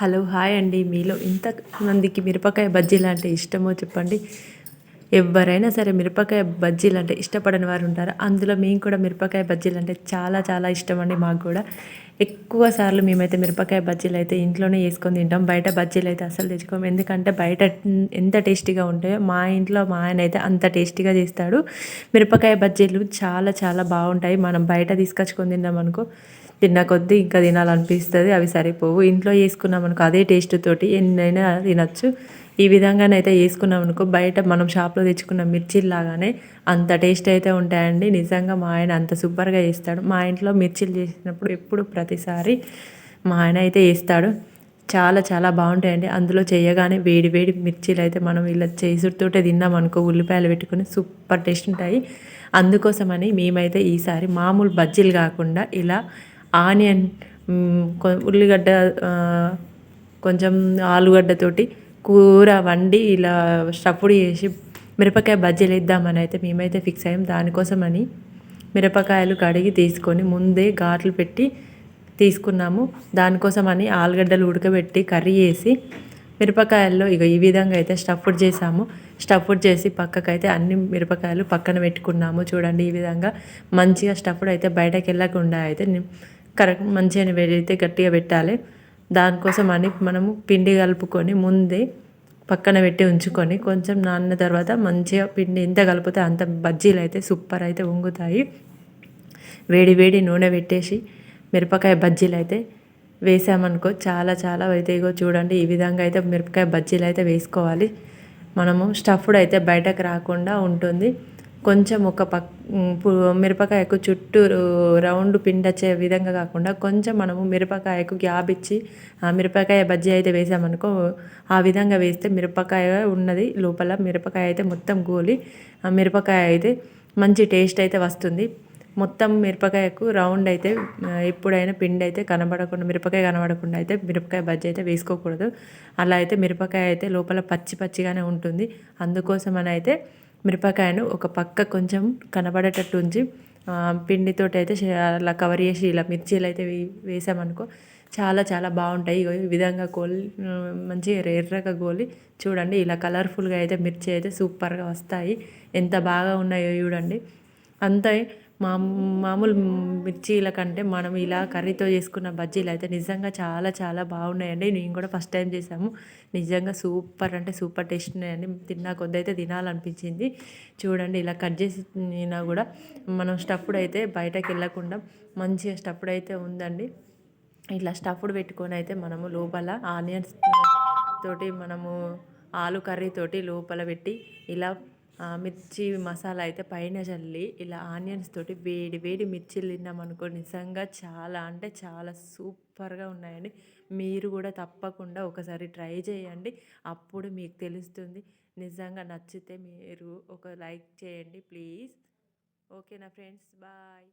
Hello hi అండి. మీలో ఇంతమందికి మిరపకాయ బజ్జీలు అంటే ఇష్టమో చెప్పండి. ఎవరైనా సరే మిరపకాయ బజ్జీలు అంటే ఇష్టపడని వారు ఉంటారు. అందులో మేము కూడా మిరపకాయ బజ్జీలు అంటే చాలా చాలా ఇష్టం అండి మాకు కూడా. ఎక్కువ సార్లు మేమైతే మిరపకాయ బజ్జీలు అయితే ఇంట్లోనే వేసుకొని తింటాం. బయట బజ్జీలు అయితే అసలు తెచ్చుకోము. ఎందుకంటే బయట ఎంత టేస్టీగా ఉంటాయో మా ఇంట్లో మా ఆయన అయితే అంత టేస్టీగా చేస్తాడు. మిరపకాయ బజ్జీలు చాలా చాలా బాగుంటాయి. మనం బయట తీసుకొచ్చుకొని తిన్నాం అనుకో తిన్న కొద్దీ ఇంకా తినాలనిపిస్తుంది. అవి సరిపోవు. ఇంట్లో వేసుకున్నాం అనుకో అదే టేస్ట్ తోటి ఎన్నైనా తినచ్చు. ఈ విధంగానైతే వేసుకున్నాం అనుకో బయట మనం షాప్లో తెచ్చుకున్న మిర్చిలాగానే అంత టేస్ట్ అయితే ఉంటాయండి. నిజంగా మా ఆయన అంత సూపర్గా చేస్తాడు. మా ఇంట్లో మిర్చిలు చేసినప్పుడు ఎప్పుడు ప్రతిసారి మా ఆయన అయితే వేస్తాడు చాలా చాలా బాగుంటాయండి. అందులో చేయగానే వేడి వేడి మిర్చీలు అయితే మనం ఇలా చేసుడుతోటే తిన్నాం అనుకో ఉల్లిపాయలు పెట్టుకుని సూపర్ టేస్ట్ ఉంటాయి. అందుకోసమని మేమైతే ఈసారి మామూలు బజ్జీలు కాకుండా ఇలా ఆనియన్ ఉల్లిగడ్డ కొంచెం ఆలుగడ్డతోటి కూర వండి ఇలా స్టఫ్డ్ చేసి మిరపకాయ బజ్జీలు వేద్దామని అయితే మేమైతే ఫిక్స్ అయ్యాం. దానికోసమని మిరపకాయలు కడిగి తీసుకొని ముందే ఘాట్లు పెట్టి తీసుకున్నాము. దానికోసమని ఆలుగడ్డలు ఉడకబెట్టి కర్రీ వేసి మిరపకాయల్లో ఇక ఈ విధంగా అయితే స్టఫ్డ్ చేసాము. స్టఫ్డ్ చేసి పక్కకైతే అన్ని మిరపకాయలు పక్కన పెట్టుకున్నాము. చూడండి ఈ విధంగా మంచిగా స్టఫ్డ్ అయితే బయటకు వెళ్ళకుండా అయితే కరెక్ట్ మంచిగా వేడైతే గట్టిగా పెట్టాలి. దానికోసం అని మనము పిండి కలుపుకొని ముందే పక్కన పెట్టి ఉంచుకొని కొంచెం నాన్న తర్వాత మంచిగా పిండి ఎంత కలిపితే అంత బజ్జీలు అయితే సూపర్ అయితే వంగుతాయి. వేడి వేడి నూనె పెట్టేసి మిరపకాయ బజ్జీలు అయితే వేసామనుకో చాలా చాలా అయితే ఇగో చూడండి ఈ విధంగా అయితే మిరపకాయ బజ్జీలు అయితే వేసుకోవాలి. మనము స్టఫ్డ్ అయితే బయటకు రాకుండా ఉంటుంది. కొంచెం ఒక పక్ మిరపకాయకు చుట్టూ రౌండ్ పిండచ్చే విధంగా కాకుండా కొంచెం మనము మిరపకాయకు గ్యాప్ ఇచ్చి ఆ మిరపకాయ బజ్జీ అయితే వేసామనుకో ఆ విధంగా వేస్తే మిరపకాయ ఉన్నది లోపల మిరపకాయ అయితే మొత్తం గోలి ఆ మిరపకాయ అయితే మంచి టేస్ట్ అయితే వస్తుంది. మొత్తం మిరపకాయకు రౌండ్ అయితే ఎప్పుడైనా పిండి అయితే కనబడకుండా మిరపకాయ కనబడకుండా అయితే మిరపకాయ బజ్జీ అయితే వేసుకోకూడదు. అలా అయితే మిరపకాయ అయితే లోపల పచ్చి పచ్చిగానే ఉంటుంది. అందుకోసం అని అయితే మిరపకాయను ఒక పక్క కొంచెం కనబడేటట్టు ఉంచి పిండితోటి అయితే అలా కవర్ చేసి ఇలా మిర్చీలు అయితే వేసామనుకో చాలా చాలా బాగుంటాయి. ఈ విధంగా కోలి మంచి ఎర్రగా గోలి చూడండి. ఇలా కలర్ఫుల్గా అయితే మిర్చి అయితే సూపర్గా వస్తాయి. ఎంత బాగా ఉన్నాయో చూడండి. అంతే మా మామూలు మిర్చీల కంటే మనం ఇలా కర్రీతో చేసుకున్న బజ్జీలు అయితే నిజంగా చాలా చాలా బాగున్నాయండి. నేను కూడా ఫస్ట్ టైం చేసాము నిజంగా సూపర్ అంటే సూపర్ టేస్ట్ ఉన్నాయండి. తిన్నా కొద్ది అయితే తినాలనిపించింది. చూడండి ఇలా కట్ చేసి కూడా మనం స్టఫ్డ్ అయితే బయటకు వెళ్ళకుండా మంచిగా స్టఫ్డ్ అయితే ఉందండి. ఇట్లా స్టఫ్డ్ పెట్టుకొని అయితే మనము లోపల ఆనియన్స్ తోటి మనము ఆలు కర్రీ తోటి లోపల పెట్టి ఇలా మిర్చి మసాలా అయితే పైన చల్లి ఇలా ఆనియన్స్ తోటి వేడి వేడి మిర్చిలు తిన్నామనుకో నిజంగా చాలా అంటే చాలా సూపర్గా ఉన్నాయండి. మీరు కూడా తప్పకుండా ఒకసారి ట్రై చేయండి. అప్పుడు మీకు తెలుస్తుంది. నిజంగా నచ్చితే మీరు ఒక లైక్ చేయండి ప్లీజ్. ఓకేనా ఫ్రెండ్స్ బాయ్.